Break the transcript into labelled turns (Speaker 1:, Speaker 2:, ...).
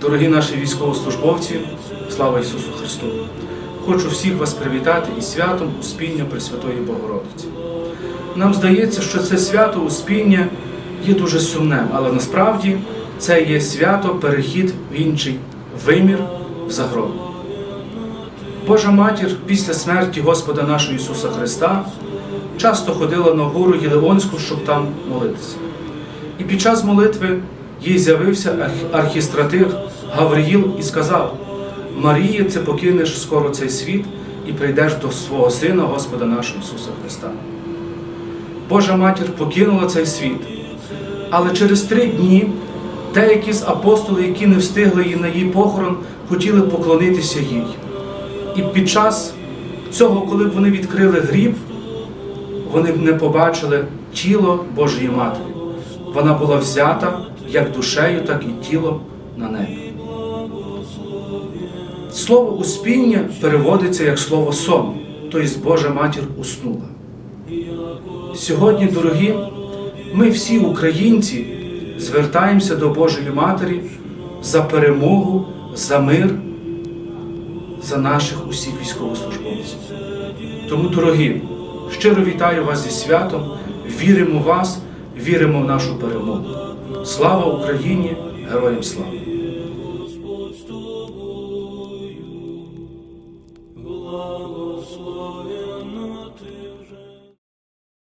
Speaker 1: Дорогі наші військовослужбовці, слава Ісусу Христу! Хочу всіх вас привітати із святом Успіння Пресвятої Богородиці. Нам здається, що це свято Успіння є дуже сумним, але насправді це є свято перехід в інший вимір в загробу. Божа матір після смерті Господа нашого Ісуса Христа часто ходила на гору Єлеонську, щоб там молитися. І під час молитви їй з'явився арх- архістратир Гавриїл і сказав: Марія, це покинеш скоро цей світ і прийдеш до свого Сина, Господа нашого Ісуса Христа. Божа матір покинула цей світ. Але через три дні деякі з апостолів, які не встигли її на її похорон, хотіли поклонитися їй. І під час цього, коли вони відкрили гріб, вони не побачили тіло Божої Матері. Вона була взята як душею, так і тілом на небі. Слово успіння переводиться як слово сон, тобто Божа матір уснула. Сьогодні, дорогі, ми всі українці звертаємося до Божої Матері за перемогу, за мир, за наших усіх військовослужбовців. Тому, дорогі, щиро вітаю вас зі святом, віримо в вас, віримо в нашу перемогу. Слава Україні! Героям слава!